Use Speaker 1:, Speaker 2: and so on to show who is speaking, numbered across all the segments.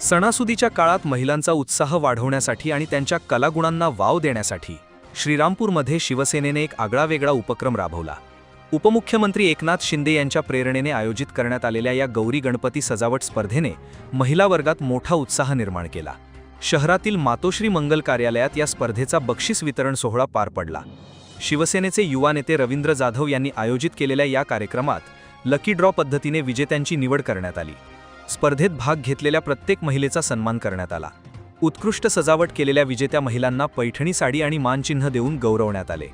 Speaker 1: सणासुदीच्या काळात महिलांचा उत्साह वाढवण्यासाठी आणि त्यांच्या कलागुणांना वाव देण्यासाठी श्रीरामपूरमध्ये शिवसेनेने एक आगळावेगळा उपक्रम राबवला. उपमुख्यमंत्री एकनाथ शिंदे यांच्या प्रेरणेने आयोजित करण्यात आलेल्या या गौरी गणपती सजावट स्पर्धेने महिला वर्गात मोठा उत्साह निर्माण केला. शहरातील मातोश्री मंगल कार्यालयात या स्पर्धेचा बक्षीस वितरण सोहळा पार पडला. शिवसेनेचे युवा नेते रवींद्र जाधव यांनी आयोजित केलेल्या या कार्यक्रमात लकी ड्रॉ पद्धतीने विजेत्यांची निवड करण्यात आली. स्पर्धेत भाग घेतलेल्या प्रत्येक महिलेचा सन्मान करण्यात आला. उत्कृष्ट सजावट केलेल्या विजेत्या महिलांना पैठणी साडी आणि मानचिन्ह देऊन गौरवण्यात आले.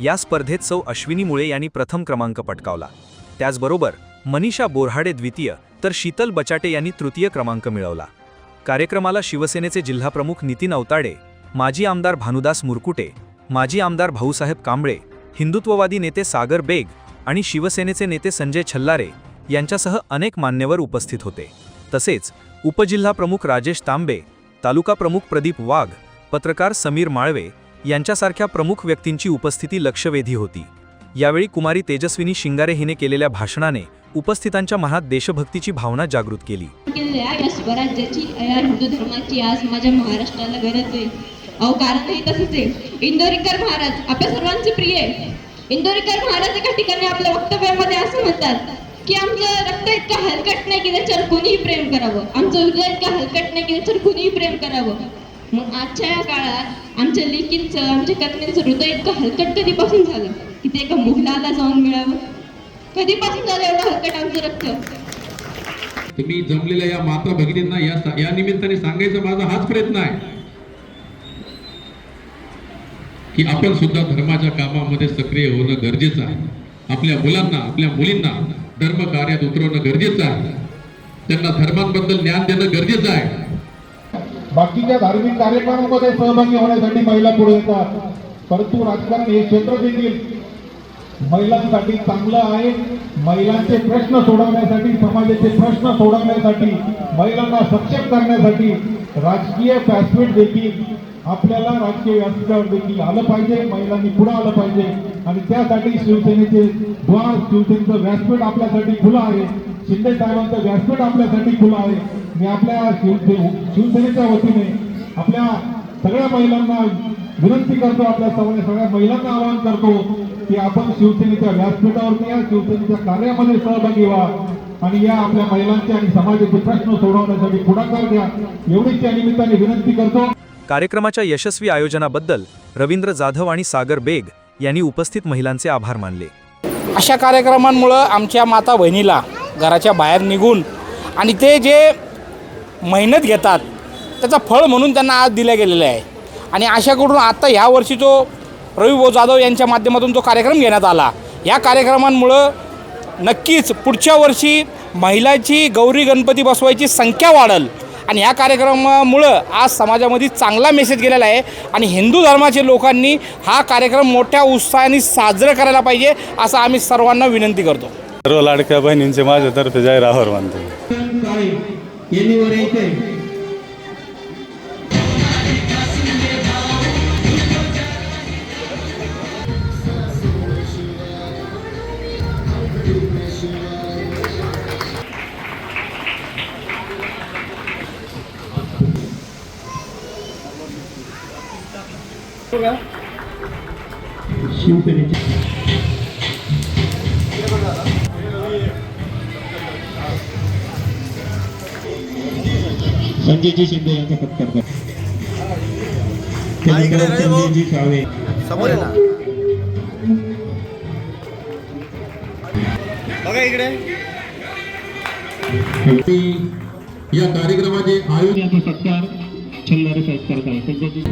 Speaker 1: या स्पर्धेत सौ अश्विनी मुळे यांनी प्रथम क्रमांक पटकावला. त्याचबरोबर मनीषा बोरहाडे द्वितीय तर शीतल बचाटे यांनी तृतीय क्रमांक मिळवला. कार्यक्रमाला शिवसेनेचे जिल्हाप्रमुख नितीन अवताडे माजी आमदार भानुदास मुरकुटे माजी आमदार भाऊसाहेब कांबळे हिंदुत्ववादी नेते सागर बेग आणि शिवसेनेचे नेते संजय छल्लारे यांच्यासह अनेक मान्यवर उपस्थित होते. तसेच उपजिल्हाप्रमुख राजेश तांबे तालुका प्रमुख प्रदीप वाघ पत्रकार समीर माळवे यांच्यासारख्या प्रमुख व्यक्तींची उपस्थिती लक्षवेधी होती. यावेळी कुमारी तेजस्विनी शिंगारे हिने केलेल्या भाषणाने उपस्थितांच्या मनात देशभक्तीची भावना जागृत केली.
Speaker 2: या स्वराज्याची या हिंदू धर्माची आज माझ्या महाराष्ट्राला गरज आहे. अहो कारणही तसंच आहे. इंदोरीकर महाराज आपल्या सर्वांचे प्रिय इंदोरीकर महाराज एका ठिकाणी आपल्या वक्तव्यामध्ये असं म्हणतात की आमचं रक्त इतकं हलकट नाही की त्याच्यावर कुणीही प्रेम करावं. आमचं हृदय इतकं हलकट नाही की त्याच्यावर कुणीही प्रेम करावं. मग आजच्या या काळात आमच्या लेकींचं आमच्या कथनेचं हृदय इतकं हलकट कधीपासून झालं की ते एका मुघलाला जाऊन मिळावं? कधीपासून झालं एवढं हलकट आमचं रक्त?
Speaker 3: तुम्ही जमलेल्या या माता भगिनींना या या निमित्ताने सांगायचा माझा हाच प्रयत्न आहे. की आपण सुद्धा धर्माच्या कामामध्ये सक्रिय होणं गरजेचं आहे. आपल्या मुलांना आपल्या मुलींना धर्म कार्यात उतरवणं गरजेचं आहे. त्यांना धर्मांबद्दल ज्ञान देणं गरजेचं आहे.
Speaker 4: बाकीच्या धार्मिक कार्यक्रमामध्ये सहभागी होण्यासाठी महिला पुढे येतात. परंतु राजकारण हे क्षेत्र देखील महिलांसाठी चांगलं आहे. महिलांचे प्रश्न सोडवण्यासाठी समाजाचे प्रश्न सोडवण्यासाठी महिलांना सक्षम करण्यासाठी राजकीय व्यासपीठ देखील आपल्याला राजकीय व्यासपीठावर देखील आलं पाहिजे. महिलांनी पुढे आलं पाहिजे. आणि त्यासाठी शिवसेनेचे द्वार शिवसेनेचं व्यासपीठ आपल्यासाठी खुलं आहे. शिंदे साहेबांचं व्यासपीठ आपल्यासाठी खुलं आहे. मी आपल्या शिवसेनेच्या वतीने आपल्या सगळ्या महिलांना विनंती करतो आपल्या सगळ्या सगळ्या महिलांना आवाहन करतो की आपण शिवसेनेच्या व्यासपीठावरती या शिवसेनेच्या कार्यामध्ये सहभागी व्हा आणि या आपल्या महिलांचे आणि समाजाचे प्रश्न सोडवण्यासाठी पुढाकार द्या एवढीच या निमित्ताने विनंती करतो.
Speaker 1: कार्यक्रमाच्या यशस्वी आयोजनाबद्दल रवींद्र जाधव आणि सागर बेग यांनी उपस्थित महिलांचे आभार मानले.
Speaker 5: अशा कार्यक्रमांमुळं आमच्या माता बहिणीला घराच्या बाहेर निघून आणि ते जे मेहनत घेतात त्याचा फळ म्हणून त्यांना आज दिल्या गेलेलं आहे. आणि अशाकडून आत्ता आता ह्या वर्षी जो रविभाऊ जाधव यांच्या माध्यमातून जो कार्यक्रम घेण्यात आला या कार्यक्रमांमुळं नक्कीच पुढच्या वर्षी महिलाची गौरी गणपती बसवायची संख्या वाढल. आणि या कार्यक्रमामुळं आज समाजामध्ये चांगला मेसेज गेलेला आहे आणि हिंदू धर्माचे लोकांनी हा कार्यक्रम मोठ्या उत्साहाने साजरा करायला पाहिजे असं आम्ही सर्वांना विनंती करतो
Speaker 6: सर्व लाडक्या बहिणींचे माझ्यातर्फे जाहीर आभार मानतो
Speaker 4: Thank you. संजयजी शिंदे यांचा सत्कार करा त्यानंतर संजयजी साळवे
Speaker 3: या कार्यक्रमाचे आयोजन
Speaker 4: यांचा सत्कार छल्लारे साहेब आहे? संजयजी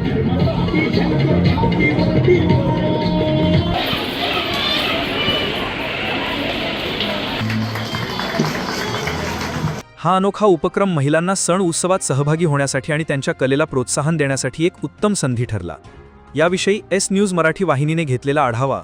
Speaker 1: हा अनोखा उपक्रम महिलांना सण उत्सवात सहभागी होण्यासाठी आणि त्यांच्या कलेला प्रोत्साहन देण्यासाठी एक उत्तम संधी ठरला. याविषयी एस न्यूज मराठी वाहिनीने घेतलेला आढावा